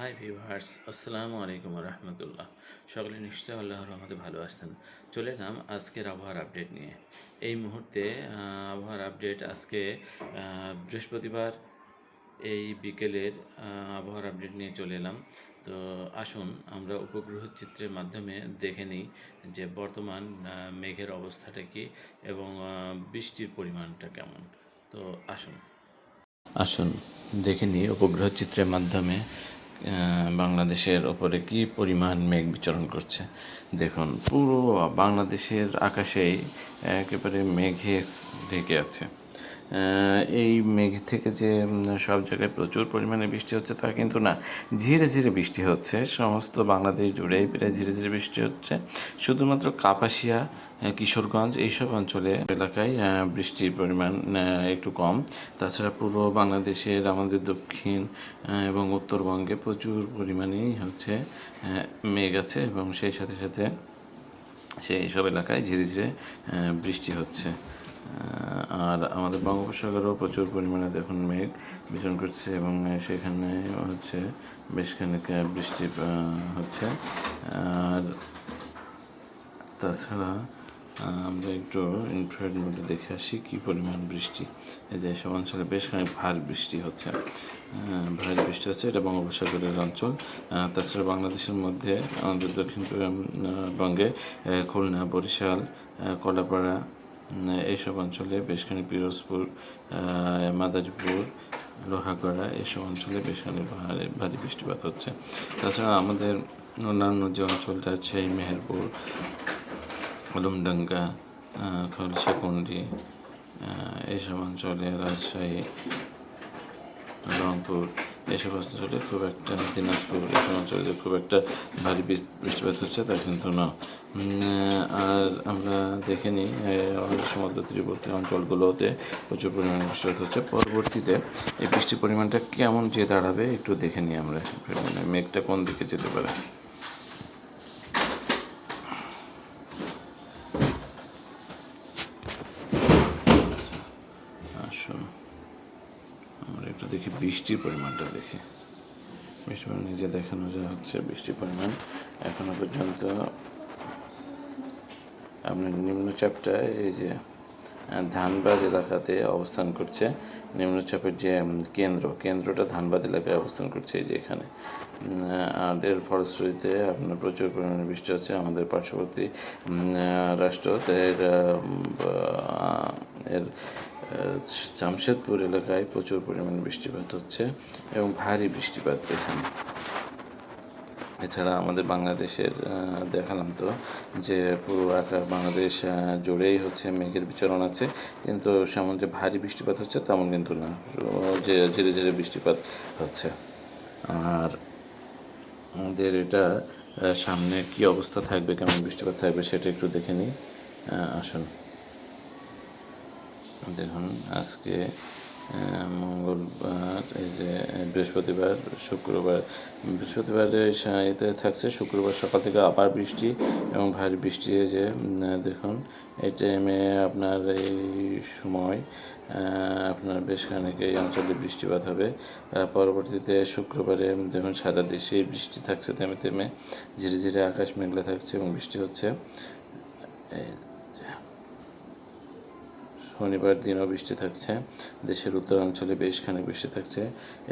Hi viewers আসসালামু আলাইকুম রহমতুল্লাহ সকলে নিশ্চয় আল্লাহর রহমতে ভালো আছেন। চলে এলাম আজকের আবহাওয়ার আপডেট নিয়ে। এই মুহূর্তে আবহাওয়ার আপডেট আজকে বৃহস্পতিবার। এই বিকেলের আবহাওয়ার আপডেট নিয়ে চলে এলাম। তো আসুন, আমরা উপগ্রহ চিত্রের মাধ্যমে দেখে নিই যে বর্তমান মেঘের অবস্থাটা কী এবং বৃষ্টির পরিমাণটা কেমন। তো আসুন। আসুন, দেখে নিই উপগ্রহ চিত্রের মাধ্যমে বাংলাদেশের ওপরে কি পরিমাণ মেঘ বিচরণ করছে? দেখুন, পুরো বাংলাদেশের আকাশেই একেবারে মেঘে ঢেকে আছে। এই মেঘ থেকে যে সব জায়গায় প্রচুর পরিমাণে বৃষ্টি হচ্ছে তা কিন্তু না। ধীরে ধীরে বৃষ্টি হচ্ছে, সমস্ত বাংলাদেশ জুড়েই প্রায় ধীরে ধীরে বৃষ্টি হচ্ছে। শুধুমাত্র কাপাসিয়া কিশোরগঞ্জ এইসব অঞ্চলে এলাকায় বৃষ্টির পরিমাণ একটু কম। তাছাড়া পুরো বাংলাদেশের, আমাদের দক্ষিণ এবং উত্তরবঙ্গে প্রচুর পরিমাণেই হচ্ছে মেঘ আছে এবং সেই সাথে সাথে সেই সব এলাকায় ধীরে ধীরে বৃষ্টি হচ্ছে। আর আমাদের বঙ্গোপসাগরেও প্রচুর পরিমাণে দেখুন মেঘ বিচরণ করছে এবং সেখানে হচ্ছে বেশ খানিক বৃষ্টি হচ্ছে। আর তাছাড়া আমরা একটু ইনফ্রারেড মোডে দেখে আসি কী পরিমাণ বৃষ্টি। এই যে সব অঞ্চলে বেশ খানিক ভারী বৃষ্টি হচ্ছে। ভারী বৃষ্টি হচ্ছে, এটা বঙ্গোপসাগরের অঞ্চল। তাছাড়া বাংলাদেশের মধ্যে, আমাদের দক্ষিণ বঙ্গে খুলনা, বরিশাল কলাপাড়া এইসব অঞ্চলে বেশ খানিক পিরোজপুর মাদারীপুর, লোহাগড়া এইসব অঞ্চলে বেশ খানিক ভারী ভারী বৃষ্টিপাত হচ্ছে। তাছাড়া আমাদের অন্যান্য যে অঞ্চলটা আছে, এই মেহেরপুর আলমডাঙ্গা খলসাকুন্ডি এইসব অঞ্চলে রাজশাহী, রংপুর এইসব অঞ্চলে খুব একটা দিনাজপুর এসব অঞ্চলে খুব একটা ভারী বৃষ্টিপাত হচ্ছে তা কিন্তু না। আর আমরা দেখে নিই সমুদ্র তীরবর্তী অঞ্চলগুলোতে প্রচুর পরিমাণে বৃষ্টিপাত হচ্ছে। পরবর্তীতে এই বৃষ্টির পরিমাণটা কেমন যে দাঁড়াবে একটু দেখে নিই আমরা। মানে মেঘটা কোন দিকে যেতে পারে আচ্ছা, আসুন আমরা একটু দেখি বৃষ্টির পরিমাণটা দেখি। বৃষ্টির পরিমাণ নিজে দেখানো যা হচ্ছে, বৃষ্টির পরিমাণ এখনও পর্যন্ত আপনার নিম্নচাপটা এই যে ধানবাদ এলাকাতে অবস্থান করছে। নিম্নচাপের যে কেন্দ্র, কেন্দ্রটা ধানবাদ এলাকায় অবস্থান করছে এই যে এখানে। আর এর ফলশ্রুতিতে আপনার প্রচুর পরিমাণে বৃষ্টি হচ্ছে আমাদের পার্শ্ববর্তী রাষ্ট্র এর জামশেদপুর এলাকায় প্রচুর পরিমাণে বৃষ্টিপাত হচ্ছে এবং ভারী বৃষ্টিপাত এখানে। এছাড়া আমাদের বাংলাদেশের দেখালাম তো যে পুরো আকার বাংলাদেশ জুড়েই হচ্ছে মেঘের বিচরণ আছে। কিন্তু সেমন যে ভারী বৃষ্টিপাত হচ্ছে তেমন কিন্তু না। যে ধীরে ধীরে বৃষ্টিপাত হচ্ছে। আর আমাদের এটা সামনে কি অবস্থা থাকবে, কেমন বৃষ্টিপাত থাকবে সেটা একটু দেখে নিই। আসুন। দেখুন, আজকে মঙ্গলবার, এই যে, বৃহস্পতিবার, শুক্রবার বৃহস্পতিবারে এতে থাকছে শুক্রবার সকাল থেকে আবার বৃষ্টি এবং ভারী বৃষ্টি যে দেখুন, এই টাইমে আপনার এই সময় আপনার বেশ খানিক এই অঞ্চলে বৃষ্টিপাত হবে। পরবর্তীতে শুক্রবারে, দেখুন, সারা দেশে বৃষ্টি থাকছে, থেমে থেমে ধীরে ধীরে আকাশ মেঘলা থাকছে এবং বৃষ্টি হচ্ছে। শনিবার দিনও বৃষ্টি থাকছে। দেশের উত্তরাঞ্চলে বেশ খানিক বৃষ্টি থাকছে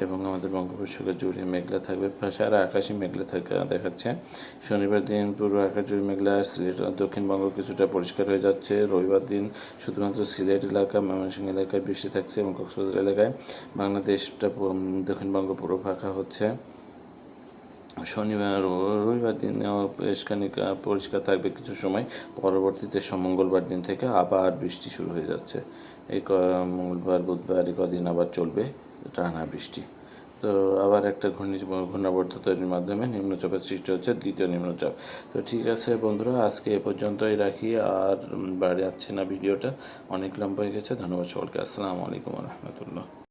এবং আমাদের বঙ্গোপসাগর জুড়ে মেঘলা থাকবে। সারা আকাশে মেঘলা থাকা দেখাচ্ছে। শনিবার দিন পুরো আকাশ জুড়ে মেঘলা, সিলেট দক্ষিণবঙ্গ কিছুটা পরিষ্কার হয়ে যাচ্ছে। রবিবার দিন শুধুমাত্র সিলেট এলাকা, ময়মনসিংহ এলাকায় বৃষ্টি থাকছে এবং কক্সবাজার এলাকায় বাংলাদেশটা দক্ষিণবঙ্গ পুরো ফাঁকা হচ্ছে। শনিবার ও রবিবার দিন খানিক পরিষ্কার থাকবে কিছু সময়। পরবর্তীতে মঙ্গলবার দিন থেকে আবার বৃষ্টি শুরু হয়ে যাচ্ছে। এই মঙ্গলবার, বুধবার এই কদিন আবার চলবে টানা বৃষ্টি। তো আবার একটা ঘূর্ণি ঘূর্ণাবর্ত তৈরির মাধ্যমে নিম্নচাপের সৃষ্টি হচ্ছে, দ্বিতীয় নিম্নচাপ। তো ঠিক আছে বন্ধুরা, আজকে এ পর্যন্তই রাখি। আর বাড়ি যাচ্ছে না ভিডিওটা। অনেক লম্বা হয়ে গেছে। ধন্যবাদ সকলকে। আসসালামু আলাইকুম রহমতুল্লাহ।